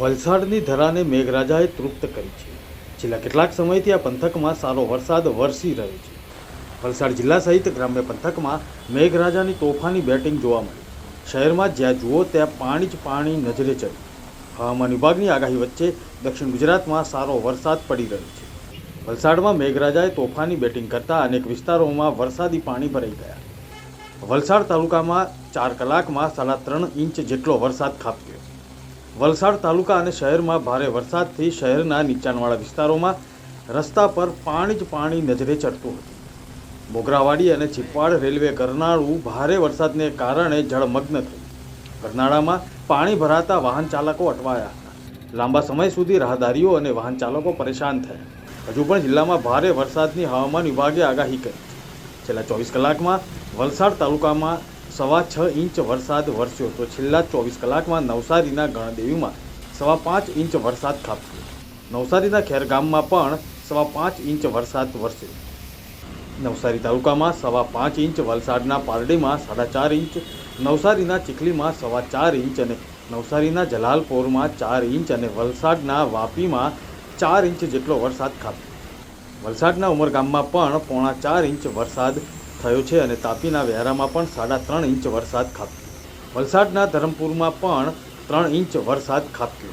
વલસાડની ધરાને મેઘરાજાએ તૃપ્ત કરી છે. છેલ્લા કેટલાક સમયથી આ પંથકમાં સારો વરસાદ વરસી રહ્યો છે. વલસાડ જિલ્લા સહિત ગ્રામ્ય પંથકમાં મેઘરાજાની તોફાની બેટિંગ જોવા મળી. શહેરમાં જ્યાં જુઓ ત્યાં પાણી જ પાણી નજરે ચડ્યું હવામાન વિભાગની આગાહી વચ્ચે દક્ષિણ ગુજરાતમાં સારો વરસાદ પડી રહ્યો છે. વલસાડમાં મેઘરાજાએ તોફાની બેટિંગ કરતા અનેક વિસ્તારોમાં વરસાદી પાણી ભરાઈ ગયા. વલસાડ તાલુકામાં ચાર કલાકમાં સાડા ત્રણ ઇંચ જેટલો વરસાદ ખાબક્યો. વલસાડ તાલુકા અને શહેરમાં ભારે વરસાદથી શહેરના નીચાણવાળા વિસ્તારોમાં રસ્તા પર પાણી જ પાણી નજરે ચડતું હતું. મોગરાવાડી અને ચીપવાડ રેલવે ગરનાળું ભારે વરસાદને કારણે જળમગ્ન થયું. ગરનાળામાં પાણી ભરાતા વાહન ચાલકો અટવાયા હતા. લાંબા સમય સુધી રાહદારીઓ અને વાહન ચાલકો પરેશાન થયા. હજુ પણ જિલ્લામાં ભારે વરસાદની હવામાન વિભાગે આગાહી કરી છેલ્લા ચોવીસ કલાકમાં વલસાડ તાલુકામાં સવા છ ઇંચ વરસાદ વરસ્યો તો છેલ્લા ચોવીસ કલાકમાં નવસારીના ગણદેવીમાં સવા પાંચ ઇંચ વરસાદ ખાબક્યો. નવસારીના ખેરગામમાં પણ સવા પાંચ ઇંચ વરસાદ વરસ્યો. નવસારી તાલુકામાં સવા પાંચ ઇંચ વલસાડના પારડીમાં સાડા ચાર ઇંચ, નવસારીના ચીખલીમાં સવા ચાર ઇંચ અને નવસારીના જલાલપોરમાં ચાર ઇંચ અને વલસાડના વાપીમાં ચાર ઇંચ જેટલો વરસાદ ખાબક્યો. વલસાડના ઉમરગામમાં પણ પોણા ચાર ઇંચ વરસાદ થયો છે અને તાપીના વ્યારામાં પણ સાડા ત્રણ ઇંચ વરસાદ ખાબક્યો. વલસાડના ધરમપુરમાં પણ ત્રણ ઇંચ વરસાદ ખાબક્યો.